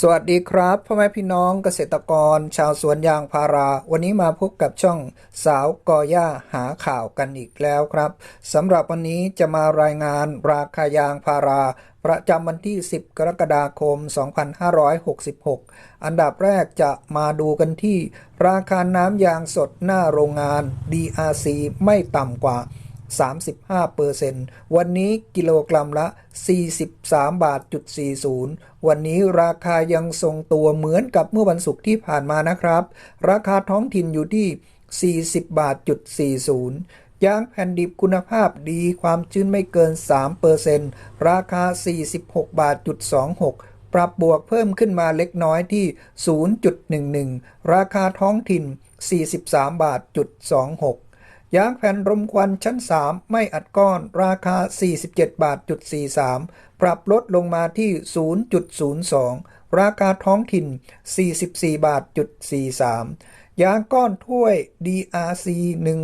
สวัสดีครับพ่อแม่พี่น้องเกษตรกร ชาวสวนยางพารา วันนี้มาพบกับช่องสาวกอย่าหาข่าวกันอีกแล้วครับสำหรับวันนี้จะมารายงานราคายางพารา ประจำวันที่ 10 กรกฎาคม 2566 อันดับแรกจะมาดูกันที่ ราคาน้ำยางสดหน้าโรงงาน DRC ไม่ต่ำกว่า 35%วันนี้กิโลกรัมละ 43บาทจุด40 วันนี้ราคายังทรงตัวเหมือนกับเมื่อวันศุกร์ที่ผ่านมานะครับ ราคาท้องถิ่นอยู่ที่ 40บาทจุด40ยางแผ่นดิบคุณภาพดีความชื้นไม่เกิน3%ราคา 46บาทจุด26ปรับ บวกเพิ่มขึ้นมาเล็กน้อยที่ 0.11 ราคาท้องถิ่น 43 บาทจุด 26 ยางแผ่นรมควันชั้น 3 ไม่อัดก้อน ราคา 47 บาทจุด43 ปรับลดลงมาที่ 0.02 ราคาท้องถิ่น 44 บาทจุด43 ยางก้อนถ้วย DRC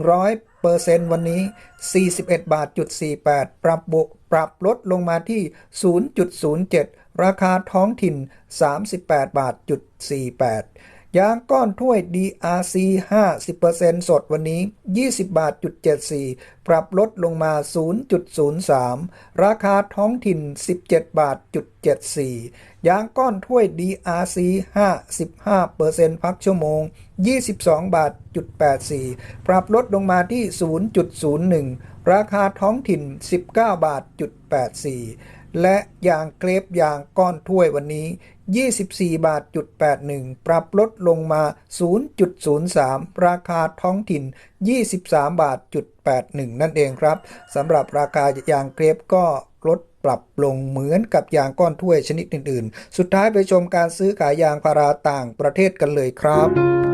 100เปอร์เซนต์วันนี้ 41 บาทจุด48 ปรับบวกปรับลดลงมาที่ 0.07 ราคาท้องถิ่น 38 บาทจุด48 ยางก้อนถ้วย DRC 50%สดวันนี้ 20บาท74 ปรับลดลงมา 0.03 ราคาท้องถิ่น 17บาท74 ยางก้อนถ้วย DRC 55%พักชั่วโมง 22บาทจุด84 ปรับลดลงมาที่ 0.01 ราคาท้องถิ่น 19 บาทจุด84 และยางเกรฟยางก้อนถ้วยวันนี้ 24 บาทจุด81 ปรับลดลงมา 0.03 ราคาท้องถิ่น 23 บาทจุด81 นั่นเองครับสำหรับราคายางเกรฟก็ลดปรับลงเหมือนกับยางก้อนถ้วยชนิดอื่น ๆ สุดท้ายไปชมการซื้อขายยางพาราต่างประเทศกันเลยครับ